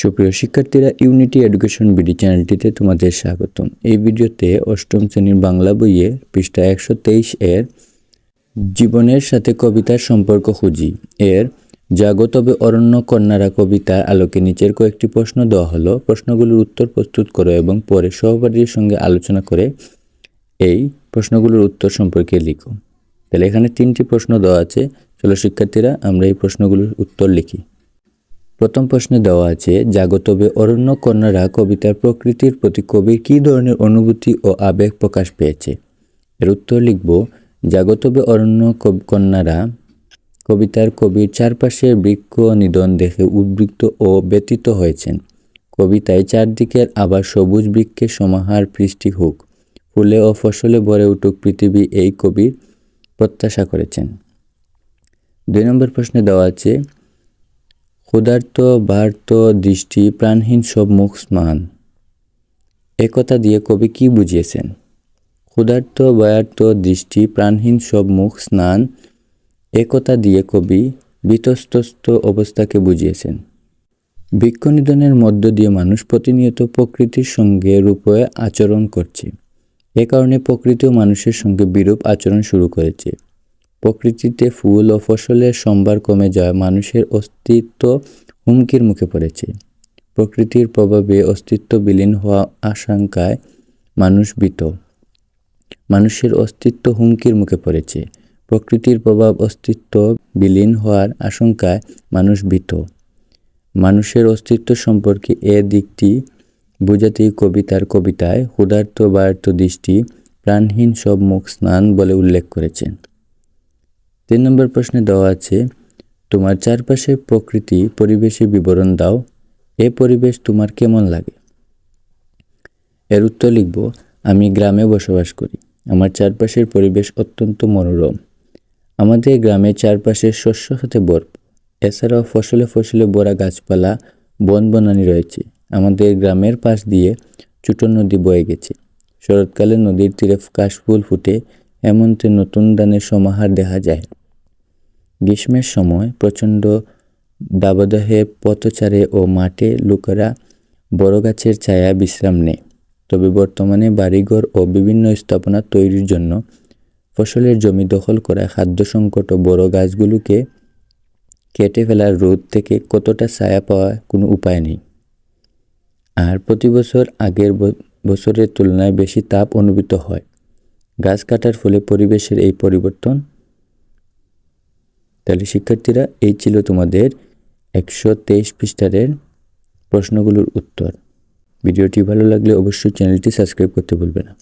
সুপ্রিয় শিক্ষার্থীরা unity education BD চ্যানেলটিতে তোমাদের স্বাগতম। এই ভিডিওতে অষ্টম শ্রেণির বাংলা বইয়ে পৃষ্ঠা একশো তেইশ এর জীবনের সাথে কবিতার সম্পর্ক খুঁজি। এর জাগো তবে অরণ্য কন্যারা কবিতার আলোকে নিচের কয়েকটি প্রশ্ন দেওয়া হলো। প্রশ্নগুলোর উত্তর প্রস্তুত করো এবং পরে সহপাঠীর সঙ্গে আলোচনা করে এই প্রশ্নগুলোর উত্তর সম্পর্কে লিখো। তাহলে এখানে তিনটি প্রশ্ন দেওয়া আছে। চলো শিক্ষার্থীরা, আমরা এই প্রশ্নগুলোর উত্তর লিখি। প্রথম প্রশ্নে দেওয়া আছে জাগতবে অরণ্য কন্যারা কবিতার প্রকৃতির প্রতি কবির কী ধরনের অনুভূতি ও আবেগ প্রকাশ পেয়েছে? এর উত্তর লিখব জাগতবে অরণ্য কন্যারা কবিতার কবির চারপাশের বৃক্ষ নিধন দেখে উদ্বৃত্ত ও ব্যতীত হয়েছেন। কবিতায় চারদিকের আবার সবুজ বৃক্ষের সমাহার সৃষ্টি হোক, ফুলে ও ফসলে ভরে উঠুক পৃথিবী এই কবির প্রত্যাশা করেছেন। দুই নম্বর প্রশ্নে দেওয়া আছে ক্ষুধার্ত বার্ত দৃষ্টি, প্রাণহীন সব মুখ স্মান একথা দিয়ে কবি কি বুঝিয়েছেন? ক্ষুধার্ত বয়ার্ত দৃষ্টি, প্রাণহীন সব মুখ স্নান একতা দিয়ে কবি বিতস্তস্ত অবস্থাকে বুঝিয়েছেন। বৃক্ষনিধনের মধ্য দিয়ে মানুষ প্রতিনিয়ত প্রকৃতির সঙ্গে রূপে আচরণ করছে। এ কারণে প্রকৃতিও মানুষের সঙ্গে বিরূপ আচরণ শুরু করেছে। প্রকৃতিতে ফুল ও ফসলের সম্ভার কমে যাওয়া মানুষের অস্তিত্ব হুমকির মুখে পড়েছে। প্রকৃতির প্রভাবে অস্তিত্ব বিলীন হওয়া আশঙ্কায় মানুষ ভীত। মানুষের অস্তিত্ব হুমকির মুখে পড়েছে। প্রকৃতির প্রভাব অস্তিত্ব বিলীন হওয়ার আশঙ্কায় মানুষ ভীত। মানুষের অস্তিত্ব সম্পর্কে এ দিকটি বোঝাতেই কবিতার কবিতায় ক্ষুধার্ত বার্ত দৃষ্টি প্রাণহীন সব মুখ স্নান বলে উল্লেখ করেছেন। তিন নম্বর প্রশ্নে দেওয়া আছে, তোমার চারপাশের প্রকৃতি পরিবেশের বিবরণ দাও, এ পরিবেশ তোমার কেমন লাগে? এর উত্তর লিখব, আমি গ্রামে বসবাস করি। আমার চারপাশের পরিবেশ অত্যন্ত মনোরম। আমাদের গ্রামের চারপাশে শস্য খাতে ভরপুর। এছাড়াও ফসলে ফসলে ভরা গাছপালা, বন বনানি রয়েছে। আমাদের গ্রামের পাশ দিয়ে ছোট নদী বয়ে গেছে। শরৎকালে নদীর তীরে কাশফুল ফুটে হেমন্তে নতুন ধানের সমাহার দেখা যায়। গ্রীষ্মের সময় প্রচণ্ড দাবদাহে পথচারে ও মাঠে লোকেরা বড় গাছের ছায়া বিশ্রাম নেয়। তবে বর্তমানে বাড়িঘর ও বিভিন্ন স্থাপনা তৈরির জন্য ফসলের জমি দখল করা, খাদ্য সংকট ও বড় গাছগুলোকে কেটে ফেলার রোদ থেকে কতটা ছায়া পাওয়া কোনো উপায় নেই। আর প্রতি বছর আগের বছরের তুলনায় বেশি তাপ অনুভূত হয়। গাছ কাটার ফলে পরিবেশের এই পরিবর্তন। তাহলে শিক্ষার্থীরা, এই ছিল তোমাদের একশো তেইশ পৃষ্ঠারের প্রশ্নগুলোর উত্তর। ভিডিওটি ভালো লাগলে অবশ্যই চ্যানেলটি সাবস্ক্রাইব করতে ভুলবে না।